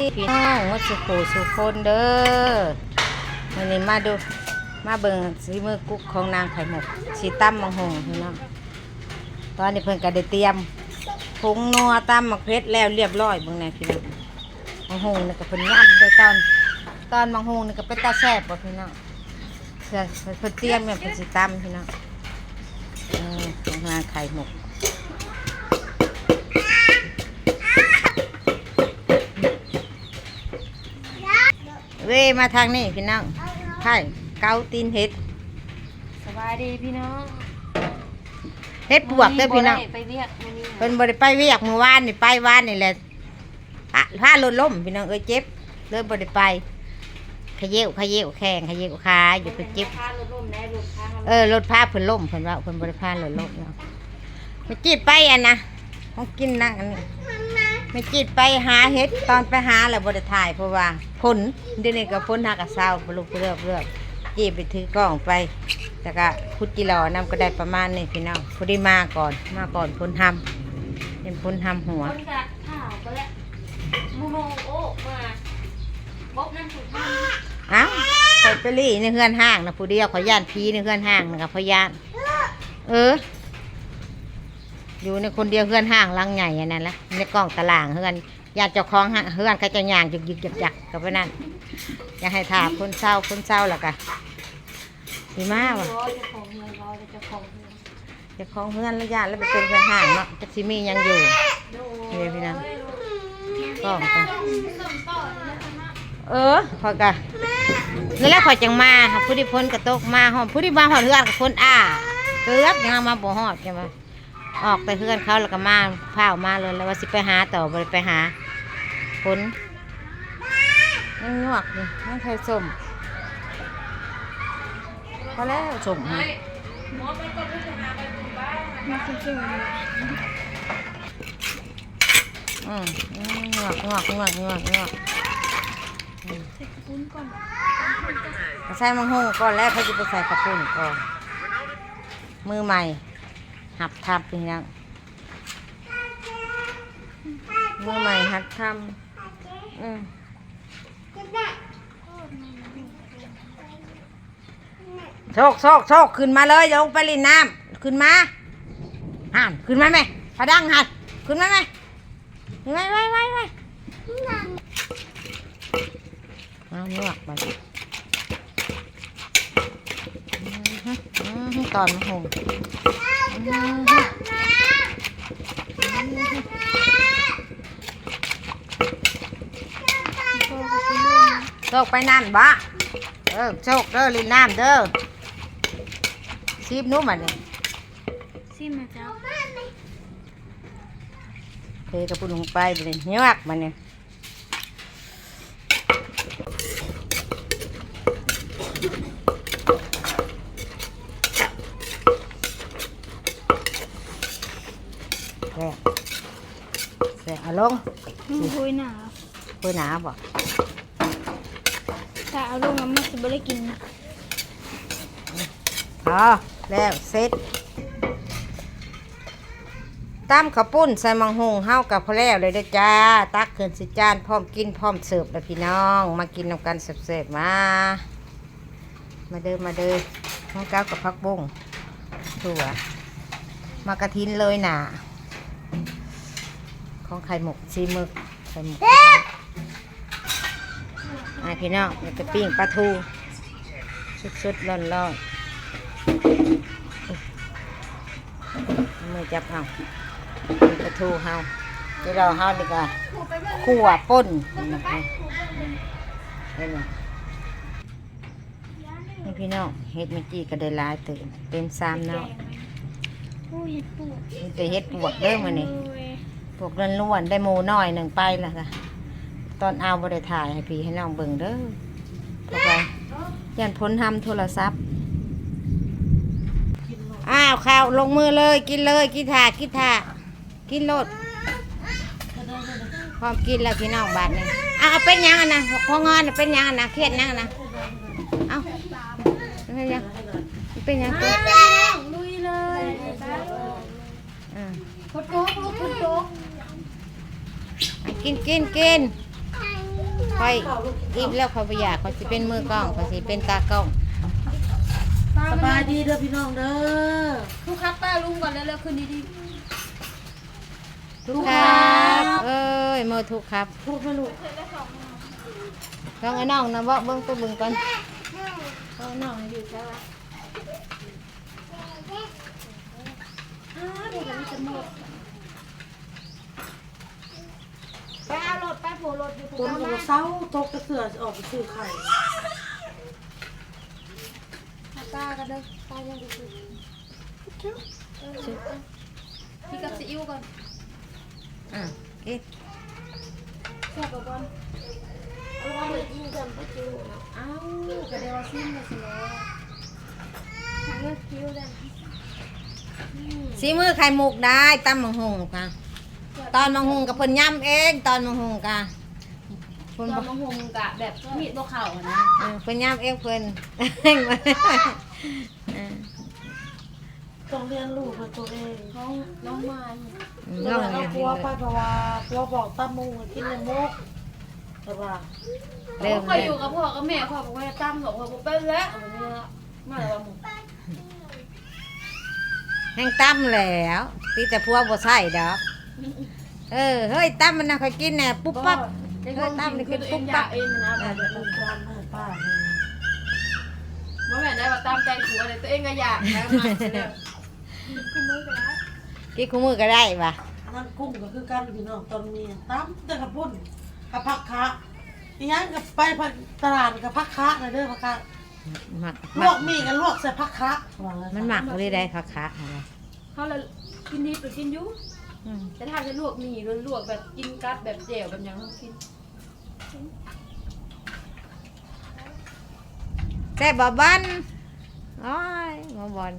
พี่น้องวัดสุโขสุคนเด้อวันนี้มาดูมาเบิ่งสีมือกุ๊กของนางไข่หมกสีตั้มมังหงพี่น้องตอนนี้เพิ่นก็ได้เตรียมผงนัวตั้มมะเขือแล้วเรียบร้อยเบิ่งแน่พี่น้องมังหงนี่ก็เพิ่นย่ำได้ตอน ตอนมังหงนี่ก็เป็นตาแซ่บบ่พี่น้องเพิ่นเพิ่นเตรียมเนี่ยเพิ่นสิตั้มพี่น้องของนางไข่หมก เว้มาทางนี้พี่น้องไข่เกาตีนเห็ดสบายดีพี่น้องเห็ดปวกเด้อพี่น้องไปเรียกมานี่เพิ่นบ่ได้ไปเวียกเมื่อวานนี่ไปวานนี่แหละพาพารถล้มพี่น้องเอ้ยเจ็บเลยบ่ได้ไปขยเยวขยเยวแข้งขยเยวขาอยู่เพิ่นเจ็บพารถล่มได้รถพาเออรถพาเพิ่นล้มเพิ่นว่าเพิ่นบ่ได้พารถล้มเนาะไม่จีดไปอันนะของกินนั่งอันนี้ ไม่จีดไปหาเห็ดตอนไปหาแล้วบ่ได้ถ่ายเพราะว่าฝนเดี๋ยวนี้ก็ฝนหากะเช้าบ่ลุกเรือบเรือบจีบไปถือกล้องไปแต่ก็พุดจิรอนํก็ได้ประมาณนี้พี่น้องพอดีมาก่อนมาก่อนฝนทำเป็นฝนทำหัวคนกะข่าวก็แล้วมูโนโอ้มาบ๊อบนั่นถูกทเอ้าคอยไปรี่ในเฮือนห้างนะผู้เดียวขอยย่านพีในเฮือนห้างนะครับพอยานเออ อยู่ในคนเดียวเฮือนห้างลังใหญ่อันนั้นแหละในกล้องตารางเฮือนญาติเจ้าของห้างเฮือนเขาจะย่างยึกยึกยักยักกับไปนั่นอยากให้ถามคนเศร้าคนเศร้าล่ะกะสีมาำวะอยเจ้าของเงินร้อยาของเงินเจ้าของเฮือนแล้วญาติแล้วไปเป็นเฮือนห้างเนาะจะสิมียังอยู่โดเฮ้ยพี่น้องกล้องกันเออพอยกะนั่นแหละคอยจังมาผู้ที่พ้นกระตกมาหอมผู้ที่มาหอดเฮือนกับคนอ่าเกือบยังมาบ่หอดจังว่า ออกไปเฮือนเขาแล้วก็มาพาออกมาเลยแล้วว่าสิไปหาต่อไปไปหาพ้นยังงวกอยู่ยังเคยสมพอแล้วส้มฮะอืมอืมงวกงวกงวกงวกงวกใส่มังหูก่อนแล้วเขาจะไปใส่กระปุ้นก่อนมือใหม่ หับทับนี่นะมือใหม่หัดทำอืมโชคโชคโชคขึ้นมาเลยอย่าลงไปลินน้ำขึ้นมาห่านขึ้นมาไหมพะดังหัดขึ้นมาไหมขึ้นมาไว้ไว้ไว้เอาเนื้อกมาอื้อตอนมะฮง โชคไปนั่นบ่เออโชคเด้อลินน้ำเด้อซีบนุ่มอะนี่ซิมนะเจ้าเทกระปุกลงไปเลยเนื้อกมันเนี่ย เอาลงคุยหนาเพื่อหนาบ่ถ้าเอาลงมันจะไม่ได้กินพอแล้วเสร็จตามข้าวปุ้นใส่มังหุงเฮากับพอแล้วเลยเด้อจ้า ตักขึ้นสิจานพร้อมกินพร้อมเสิร์ฟแล้วพี่น้อง มากินนำกันเสิร์ฟๆมา มาเด้อมาเด้อน้องก้าวกับพักบุ้งถั่วมากระทินเลยน่ะ ของไข่หมกซีหมึกไข่หมกอะพี่น้องเราจะปิ้งปลาทูสุดๆร้อนๆมือจับเอาปิ้งปลาทูเฮาเดี๋ยวเราเฮาดีกว่าขั่วป่นนะคะเห็นไหมนี่พี่น้องเฮ็ดเมื่อกี้ก็ได้หลายเตื่นเต็มสามเนาะโอ้ยปวดมีแต่เฮ็ดปวกเด้อมานี่ พวกล้วนๆได้หมูน้อยหนึ่งไปล้วค่ะตอนเอาบ่ได้ถ่ายให้พี่ให้น้องเบิ่งเด้อพราะว่ายันพ้นทำโทรศัพท์ อ้าวข้าวลงมือเลยกินเลยกินถากินถากินโลดพร้อมกินแล้วพี่น้องบาทนี่เอาเอาเป็นยังอะนะหัวงอนน่ะเป็นยังอะนะเครียดยังอะนะเอาเป็นยังเป็นยังตัวลุยเลย อืมพุดโจ๊กลูกพุดโจ๊กอะกินกินกินค่อยอิ่มแล้วเขาไปอยากเขาสิเป็นมือกล้องเขาสิเป็นตากล้องสบายดีเด้อพี่น้องเด้อทุกครับป้าลุงก่อนแล้วแล้วคืนดีดีทุกครับเอ้ยโมทุกครับพูดไม่รู้ลองไอ้น้องนะบอกเบิ้งตัวเบิ้งก่อนเขาหน่อยอยู่ใช่ไหมอ้า เดี๋ยวมันจะหมดไปเอารถไปโผล่รถอยู่คนหัวเศร้าตกกระเสือออกไปซื้อไข่ป้ากันเด้อป้ายังดูสิพี่กับซีอิ๊วก่อนอะเอ๊ะแซ่บก่อนเอาว่าเหมือนยิ่งจำป้าจิ๋วอ้าวกระเดียวซิมมาสิแล้วทางเลือกคิ้วได้ สีมือไข่มุกได้ตั้มมังหงค่ะ ตอนมังหงกับเพิ่นย่ำเอง ตอนมังหงกะเพิ่นตบอนอกมะฮงกะแบบมีดตัวเข่าอะนะเออเพิ่นย่ำเองเพิ่นเออต้องเรียนรู้กับตัวเองน้องน้องไม้เดี๋ยวเอาครัวไปเพราะว่าครัวบอกตามุงให้กินในมุกแต่ว่าเริ่มพ่อแล้อยู่วกับพ่อกับแม่พ่อบอกว่าจะตั้มบอกว่าผมเป็นแล้วอะไรเงี้ยมาแล้วมึง แห้งตั้มแล้วตีแต่พวกบ่ใส่ดอกเออเฮ้ยตั้มมันน่ะค่อยกินแน่ปุ๊บปั๊บเฮ้ยตั้มนี่คือตัวเองอยากเองนะแบบแบบลูกจานให้ป้าให้ว่าแม่ได้ว่าตามใจผัวเลยตัวเองก็อยากนะมาคุณมือกันแล้วกินคู่มือก็ได้ปะนั่นกุ้งก็คือกันพี่น้องตอนนี้ตามแต่กับพุ่นกับผักคะอีหยังกับไปตลาดกับผักคะนะเด้อผักคะห มักลวกมีกันลวกใส่ผักคะว่าไงมันหมักเลยได้ค่ะค่ะอะไรเขาเลยกินดีไปกินยุอืมแต่ถ้าจะลวกหมี่ลวกแบบกินกัดแบบเจวแบบยังต้องกินแซ่บบ่บันโอ้ยมาบอล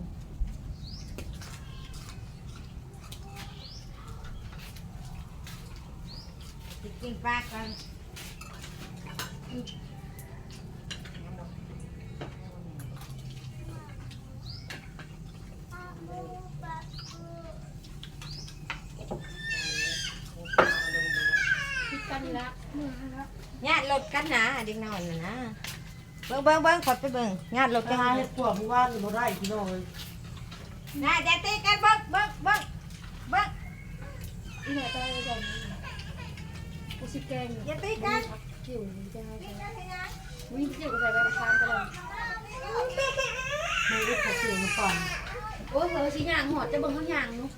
กินปลากัน คิดกันแล้ว ญาติรถกันนะเด็กน้อยน่ะนะเบิ่งเบิ่งเบิ่งขอดไปเบิ่งญาติรถไปกันหานะเห็ดปวกมือว่านบ่ได้พี่น้องเลยน่าจะตีกันเบิ่งเบิ่งเบิ่งเบิ่งอีแม่ตายเลยจ้ะกูสิแกงอย่าตีกันจิ๋วจะให้วิ่งจิ๋วใส่ใบประชามไปเลยไม่ได้ขอเสียงมาก่อนโอ้ยเผื่อสิย่างหอดจะเบิ่งข้างย่างนุ๊ก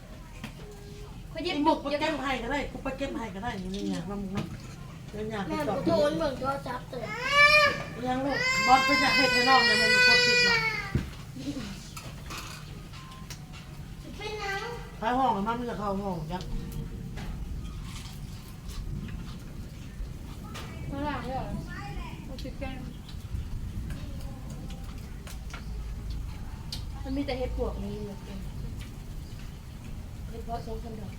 เขาเย็ไอ้บหมบุกกไปยังเก็บให้ก็ได้กูไปเก็บให้ก็ได้อย่างนี้ไงมันเนาะ เดี๋ยวอยากไปแม่จอดกูโดนเบิ่งตัวจับเตะยังลูกบอลไปอยากเห็ดให้น้องเนี่ยมันมีคนผิดหรอกท้ายห้องอะมันไม่จะเข้าห้องจังมาหลังเลยเหรอกูสิแกงมันมีแต่เห็ดปวกนี่เหลือเกินเห็ดเพาะสองคนเดียว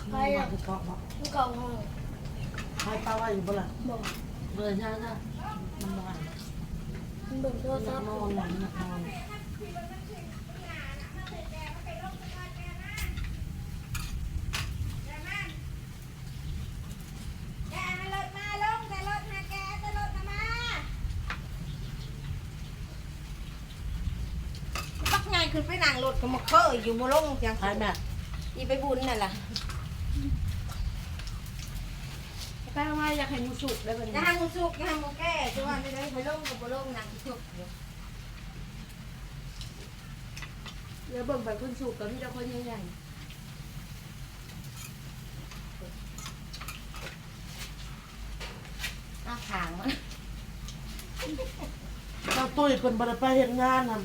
ใครอะจะเกาะบอกลูกเก่าห้อง ใครป้าว่าอยู่บ่ล่ะบอกเบอร์ย่าจ้ะมันบ่อยมันเบิ่งโทรศัพท์นอนหลังนอนแกรถมาลงแต่รถมาแกแต่รถมาปักไงขึ้นไปนั่งรถก็มาเคยอยู่บ่ลงจังใครแม่อีไปบุญนั่นล่ะ ใกล้มาอยากให้มูสุกได้ป่ะนะเนี่ยฮะมูสุกนะฮะมูแก่จังว่าไม่ได้ไปลงก็บ่ลงนั่งสุกอยู่แล้วเบิ่งไปคนสุกกับพี่เจ้าคนใหญ่อ้าขางมันเจ้าตุ้ยเป็นบริไปเห็นงานน่ะ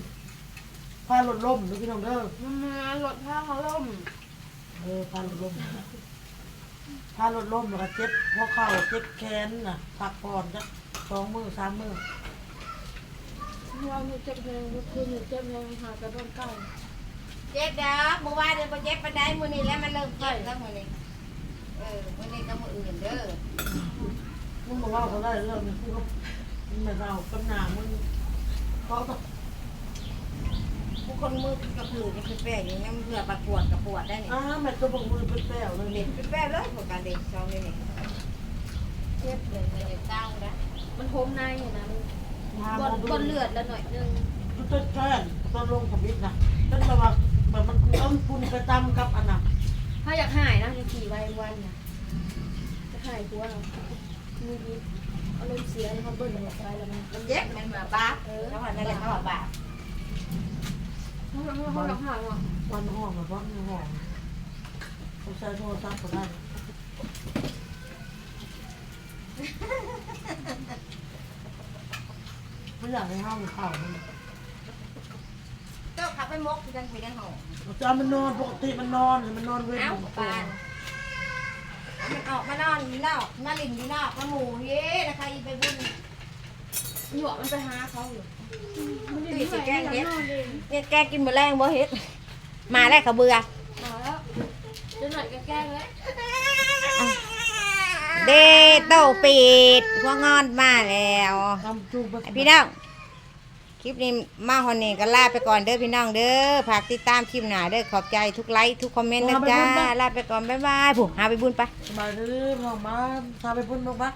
พารถล่มดูพี่น้องเด้อๆมันมารถผ้าเขาล่มเออพารถล่ม พารถล่มแล้วก็เจ็บหัวเข่าเจ็บแขนน่ะพักผ่อนจ้ะสองมือสามมือเราหนูเจ็บแรงเมื่อคืนหนูเจ็บแรงหากระโดนไก่เจ็บดอกเมื่อวานเดี๋ยวบ่เจ็บปานใดมื้อนี้แล้วมันเริ่มเจ็บแล้วมื้อนี้เออมื้อนี้ก็มื้ออื่นเด้อมึงบอกว่าเขาได้เรื่องนี้พูดว่ามึงไม่เอากำนางมึงเขาต้องผู้ คนมือกระพือจะเป็นแป้งอย่างนี้มันเพื่อประกวดกระปวดได้นี่อ้าแม่ก็บอกมือเป็นแป้วเลยเด็นี่กเป็นแป้งเลยพวกการเด็กชาวนี่นี่เจ็บเลยมันจะก้าวนะมันโฮมในอะนะมันมาบนบนเลือดแล้วหน่อยนึงต้นแค่นต้นลงกับมิดนะต้นแบบว่าแบบมันต้นปุนกระตำกับอันน่ะถ้าอยากหายนะจะขี่ไว้วันน่ะจะหายหัวเรามีพิษอารมณ์เสียแล้วเขาเบิ่นหัวไปแล้วมันมันเย็บมันมาบ้าเออแล้วมันนั่นแหละเขาบอกบ้าเขาเขาเขาหลักหายว่ะวันห้องกับวันห้องเขาใช้โทรศัพท์ก็ได้ไม่อยากให้ห้ามข่าวมันเจ้าขับไปมกที่ดังคุยดังหงจะมันนอนปกติมันนอนมันนอนเว้นเอ้าอยู่ปานมันออกมานอนอยู่นอกมาลินอยู่นอกมาหมูเย้นะคะอีไปบุญหยวกมันไปหาเขาอยู่ ตุ้ยสิแกล้งเฮ็ดนอนเองเนี่ยแกกินแมลงบ่เฮ็ด มาแล้วเขาเบื่อมาแล้วจะหน่อยก็แกล้งแล้วเดโตปิดพวกงอนมาแล้วทำจูบไปพี่น้องคลิปนี้มาฮอนนี่ก็ลาไปก่อนเด้อพี่น้องเด้อฝากติดตามคลิปหน้าเด้อขอบใจทุกไลค์ทุกคอมเมนต์นะจ้าลาไปก่อนบ๊ายบายผู้หาไปบุญไปสบายดีน้องมาทาไปพุ่นน้องมา